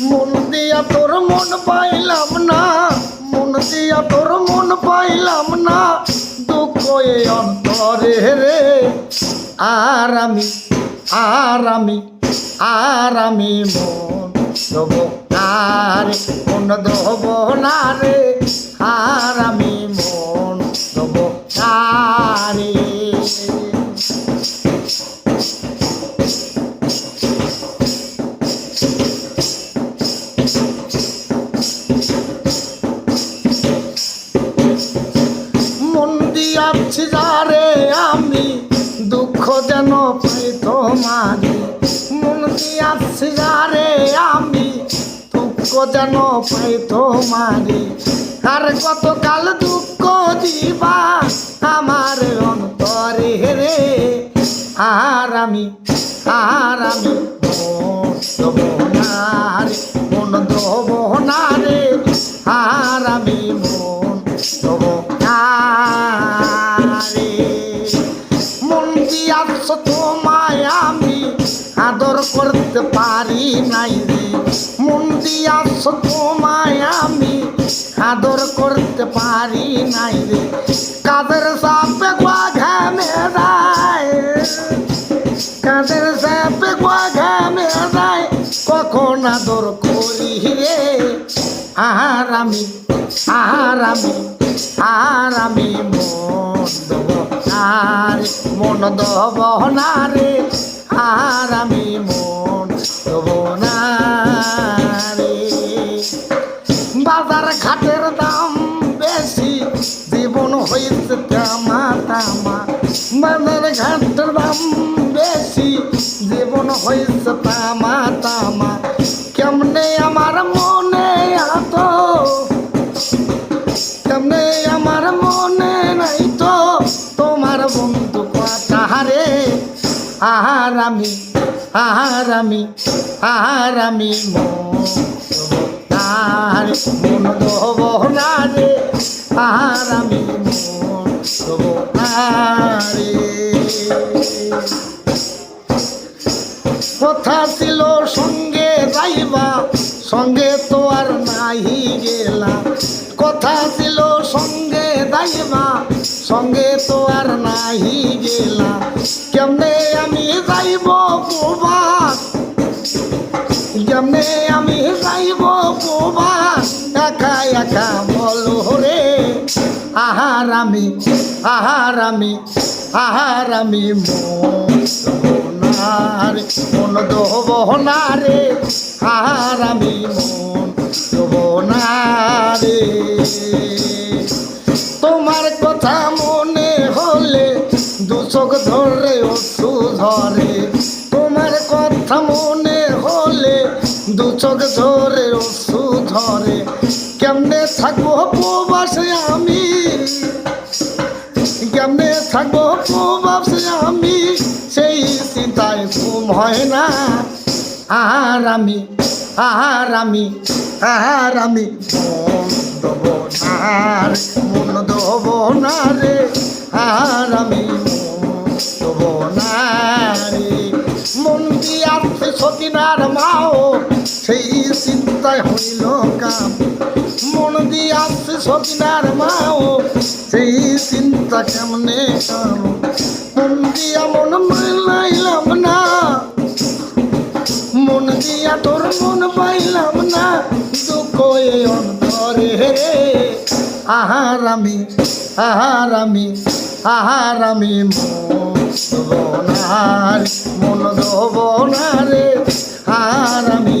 মন দিয়া তোর মন পাইলাম না, মন দিয়া তোর মন পাইলাম না, দুঃখ এ অন্তরে রে। আর আমি আর আমি আর আমি মন দেব না রে, মন দেব না রে। আর আমি মন দেব না রে। দিয়াছি যারে আমি দুঃখ যেন পাই তোমারে মন দিয়াছি যারে আমি দুঃখ যেন পাই তোমারে আর কতকাল দুঃখ দিবা আমার অন্তরে রে। আর আমি আর আমি দেব না রে, মন দেব না রে। আর আমি আমি আদর করতে পারি নাই রে। মন দিয়াছ তোমায় আমি আদর করতে পারি নাই রে। কাদের সাপে গা ঘামে যায়? কাদের সাপে গা ঘামে যায়? কখন আদর করি রে? আহার আমি আহার আমি আহার আমি মন দেব আর মন দব না রে, আর আমি মন দেব না রে। বাজার ঘাটের দাম বেশি, জীবন হয়েছে তামা তামা। বাজার ঘাটের দাম বেশি, জীবন হয়েছে তামা আহার আমি আহার আমি আহার মন দেব না রে আহার আমি মন রে কথা ছিল সঙ্গে যাইবা সঙ্গে তো আর নাহি গেলা। কথা ছিল সঙ্গে যাইবা সঙ্গে তো আর নাহি গেলা। একা একা বলো রে আহার আমি আহার আমি আহার আমি মন মন দেব না রে, আহার আমি মন দেব না রে। থাকব ভাবছি আমি। সেই চিন্তায় ঘুম হয় না। আর আমি আর আমি আর আমি দেবো না মন দেবো না রে। আর আমি সকিনার মাও, সেই চিন্তায় হইল কাম। মন দিয়াছে সকিনার মাও, সেই চিন্তা কেমনে কাম? মন দিয়া মন মাইলাম না, মন দিয়া তোর মন পাইলাম না। দুঃখ এ অন্তরে রে আহার আমি আহার আমি আহার আমি মন দোবনার মন দোবনারে আর আমি